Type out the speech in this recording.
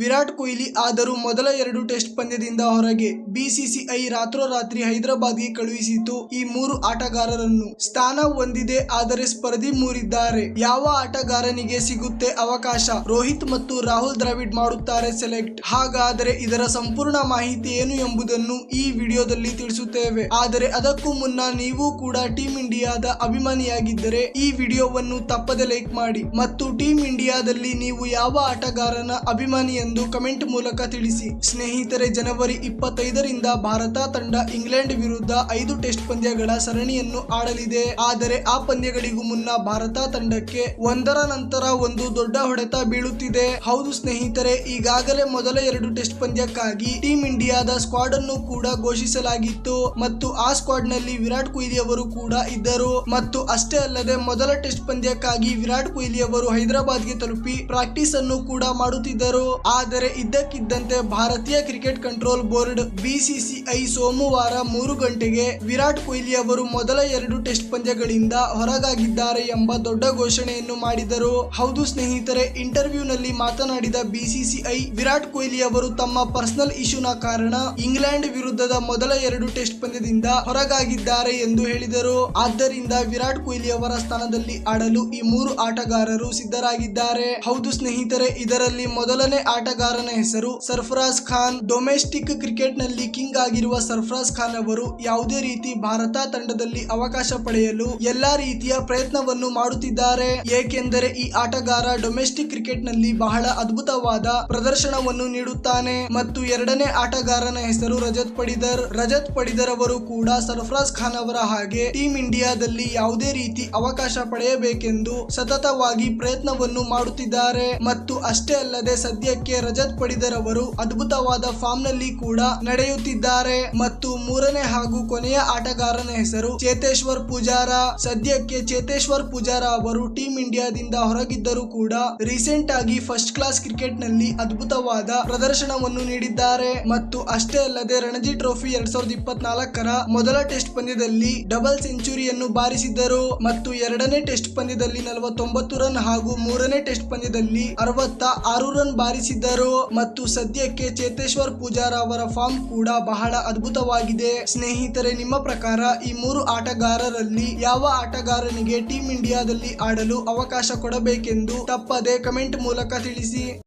ವಿರಾಟ್ ಕೊಹ್ಲಿ ಆದರೂ ಮೊದಲ ಎರಡು ಟೆಸ್ಟ್ ಪಂದ್ಯದಿಂದ ಹೊರಗೆ ಬಿಸಿಸಿಐ ರಾತ್ರೋರಾತ್ರಿ ಹೈದರಾಬಾದ್ಗೆ ಕಳುಹಿಸಿತು ಈ ಮೂರು ಆಟಗಾರರನ್ನು. ಸ್ಥಾನ ಹೊಂದಿದೆ ಆದರೆ ಸ್ಪರ್ಧಿ ಮೂರಿದ್ದಾರೆ ಯಾವ ಆಟಗಾರನಿಗೆ ಸಿಗುತ್ತೆ ಅವಕಾಶ? ರೋಹಿತ್ ಮತ್ತು ರಾಹುಲ್ ದ್ರಾವಿಡ್ ಮಾಡುತ್ತಾರೆ ಸೆಲೆಕ್ಟ್. ಹಾಗಾದರೆ ಇದರ ಸಂಪೂರ್ಣ ಮಾಹಿತಿ ಏನು ಎಂಬುದನ್ನು ಈ ವಿಡಿಯೋದಲ್ಲಿ ತಿಳಿಸುತ್ತೇವೆ. ಆದರೆ ಅದಕ್ಕೂ ಮುನ್ನ ನೀವು ಕೂಡ ಟೀಂ ಇಂಡಿಯಾದ ಅಭಿಮಾನಿಯಾಗಿದ್ದರೆ ಈ ವಿಡಿಯೋವನ್ನು ತಪ್ಪದೆ ಲೈಕ್ ಮಾಡಿ. ಮತ್ತು ಟೀಂ ಇಂಡಿಯಾದಲ್ಲಿ ನೀವು ಯಾವ ಆಟಗಾರನ ಅಭಿಮಾನಿ ಎಂದು ಕಮೆಂಟ್ ಮೂಲಕ ತಿಳಿಸಿ. ಸ್ನೇಹಿತರೆ, ಜನವರಿ ಇಪ್ಪತ್ತೈದರಿಂದ ಭಾರತ ತಂಡ ಇಂಗ್ಲೆಂಡ್ ವಿರುದ್ಧ ಐದು ಟೆಸ್ಟ್ ಪಂದ್ಯಗಳ ಸರಣಿಯನ್ನು ಆಡಲಿದೆ. ಆದರೆ ಆ ಪಂದ್ಯಗಳಿಗೂ ಮುನ್ನ ಭಾರತ ತಂಡಕ್ಕೆ ಒಂದರ ನಂತರ ಒಂದು ದೊಡ್ಡ ಹೊಡೆತ ಬೀಳುತ್ತಿದೆ. ಹೌದು ಸ್ನೇಹಿತರೆ, ಈಗಾಗಲೇ ಮೊದಲ ಎರಡು ಟೆಸ್ಟ್ ಪಂದ್ಯಕ್ಕಾಗಿ ಟೀಂ ಇಂಡಿಯಾದ ಸ್ಕ್ವಾಡ್ ಅನ್ನು ಕೂಡ ಘೋಷಿಸಲಾಗಿತ್ತು. ಮತ್ತು ಆ ಸ್ಕ್ವಾಡ್ನಲ್ಲಿ ವಿರಾಟ್ ಕೊಹ್ಲಿ ಅವರು ಕೂಡ ಇದ್ದರು. ಮತ್ತು ಅಷ್ಟೇ ಅಲ್ಲದೆ ಮೊದಲ ಟೆಸ್ಟ್ ಪಂದ್ಯಕ್ಕಾಗಿ ವಿರಾಟ್ ಕೊಹ್ಲಿ ಅವರು ಹೈದರಾಬಾದ್ಗೆ ತಲುಪಿ ಪ್ರಾಕ್ಟೀಸ್ ಅನ್ನು ಕೂಡ ಮಾಡುತ್ತಿದ್ದರು. ಆದರೆ ಇದ್ದಕ್ಕಿದ್ದಂತೆ ಭಾರತೀಯ ಕ್ರಿಕೆಟ್ ಕಂಟ್ರೋಲ್ ಬೋರ್ಡ್ ಬಿಸಿಸಿಐ ಸೋಮವಾರ ಮೂರು ಗಂಟೆಗೆ ವಿರಾಟ್ ಕೊಹ್ಲಿ ಅವರು ಮೊದಲ ಎರಡು ಟೆಸ್ಟ್ ಪಂದ್ಯಗಳಿಂದ ಹೊರಗಾಗಿದ್ದಾರೆ ಎಂಬ ದೊಡ್ಡ ಘೋಷಣೆಯನ್ನು ಮಾಡಿದರು. ಹೌದು ಸ್ನೇಹಿತರೆ, ಇಂಟರ್ವ್ಯೂನಲ್ಲಿ ಮಾತನಾಡಿದ ಬಿಸಿಸಿಐ, ವಿರಾಟ್ ಕೊಹ್ಲಿ ಅವರು ತಮ್ಮ ಪರ್ಸನಲ್ ಇಶ್ಯೂನ ಕಾರಣ ಇಂಗ್ಲೆಂಡ್ ವಿರುದ್ಧದ ಮೊದಲ ಎರಡು ಟೆಸ್ಟ್ ಪಂದ್ಯದಿಂದ ಹೊರಗಾಗಿದ್ದಾರೆ ಎಂದು ಹೇಳಿದರು. ಆದ್ದರಿಂದ ವಿರಾಟ್ ಕೊಹ್ಲಿ ಅವರ ಸ್ಥಾನದಲ್ಲಿ ಆಡಲು ಈ ಮೂರು ಆಟಗಾರರು ಸಿದ್ಧರಾಗಿದ್ದಾರೆ. ಹೌದು ಸ್ನೇಹಿತರೆ, ಇದರಲ್ಲಿ ಮೊದಲನೇ ಆಟಗಾರನ ಹೆಸರು ಸರ್ಫರಾಜ್ ಖಾನ್. ಡೊಮೆಸ್ಟಿಕ್ ಕ್ರಿಕೆಟ್ನಲ್ಲಿ ಕಿಂಗ್ ಆಗಿರುವ ಸರ್ಫರಾಜ್ ಖಾನ್ ಅವರು ಯಾವುದೇ ರೀತಿ ಭಾರತ ತಂಡದಲ್ಲಿ ಅವಕಾಶ ಪಡೆಯಲು ಎಲ್ಲಾ ರೀತಿಯ ಪ್ರಯತ್ನವನ್ನು ಮಾಡುತ್ತಿದ್ದಾರೆ. ಏಕೆಂದರೆ ಈ ಆಟಗಾರ ಡೊಮೆಸ್ಟಿಕ್ ಕ್ರಿಕೆಟ್ನಲ್ಲಿ ಬಹಳ ಅದ್ಭುತವಾದ ಪ್ರದರ್ಶನವನ್ನು ನೀಡುತ್ತಾನೆ. ಮತ್ತು ಎರಡನೇ ಆಟಗಾರನ ಹೆಸರು ರಜತ್ ಪಡಿದರ್. ರಜತ್ ಪಡಿದರ್ ಅವರು ಕೂಡ ಸರ್ಫರಾಜ್ ಖಾನ್ ಅವರ ಹಾಗೆ ಟೀಂ ಇಂಡಿಯಾದಲ್ಲಿ ಯಾವುದೇ ರೀತಿ ಅವಕಾಶ ಪಡೆಯಬೇಕೆಂದು ಸತತವಾಗಿ ಪ್ರಯತ್ನವನ್ನು ಮಾಡುತ್ತಿದ್ದಾರೆ. ಮತ್ತು ಅಷ್ಟೇ ಅಲ್ಲದೆ ಸದ್ಯಕ್ಕೆ ರಜತ್ ಪಡಿದರ್ ಅವರು ಅದ್ಭುತವಾದ ಫಾರ್ಮ್ನಲ್ಲಿ ಕೂಡ ನಡೆಯುತ್ತಿದ್ದಾರೆ. ಮತ್ತು ಮೂರನೇ ಹಾಗೂ ಕೊನೆಯ ಆಟಗಾರನ ಹೆಸರು ಚೇತೇಶ್ವರ್ ಪೂಜಾರ. ಸದ್ಯಕ್ಕೆ ಚೇತೇಶ್ವರ್ ಪೂಜಾರ ಅವರು ಟೀಂ ಇಂಡಿಯಾದಿಂದ ಹೊರಗಿದ್ದರೂ ಕೂಡ ರೀಸೆಂಟ್ ಆಗಿ ಫಸ್ಟ್ ಕ್ಲಾಸ್ ಕ್ರಿಕೆಟ್ನಲ್ಲಿ ಅದ್ಭುತವಾದ ಪ್ರದರ್ಶನವನ್ನು ನೀಡಿದ್ದಾರೆ. ಮತ್ತು ಅಷ್ಟೇ ಅಲ್ಲದೆ ರಣಜಿ ಟ್ರೋಫಿ ಎರಡ್ ಸಾವಿರದ ಇಪ್ಪತ್ನಾಲ್ಕರ ಮೊದಲ ಟೆಸ್ಟ್ ಪಂದ್ಯದಲ್ಲಿ ಡಬಲ್ ಸೆಂಚುರಿಯನ್ನು ಬಾರಿಸಿದ್ದರು. ಮತ್ತು ಎರಡನೇ ಟೆಸ್ಟ್ ಪಂದ್ಯದಲ್ಲಿ ನಲವತ್ತೊಂಬತ್ತು ರನ್ ಹಾಗೂ ಮೂರನೇ ಟೆಸ್ಟ್ ಪಂದ್ಯದಲ್ಲಿ ಅರವತ್ತ ಆರು ರನ್ ಬಾರಿಸಿದ್ದರು ಮತ್ತು ಸದ್ಯಕ್ಕೆ ಚೇತೇಶ್ವರ್ ಪೂಜಾರ ಅವರ ಫಾರ್ಮ್ ಕೂಡ ಬಹಳ ಅದ್ಭುತವಾಗಿದೆ. ಸ್ನೇಹಿತರೆ, ನಿಮ್ಮ ಪ್ರಕಾರ ಈ ಮೂರು ಆಟಗಾರರಲ್ಲಿ ಯಾವ ಆಟಗಾರನಿಗೆ ಟೀಂ ಇಂಡಿಯಾದಲ್ಲಿ ಆಡಲು ಅವಕಾಶ ಕೊಡಬೇಕೆಂದು ತಪ್ಪದೆ ಕಮೆಂಟ್ ಮೂಲಕ ತಿಳಿಸಿ.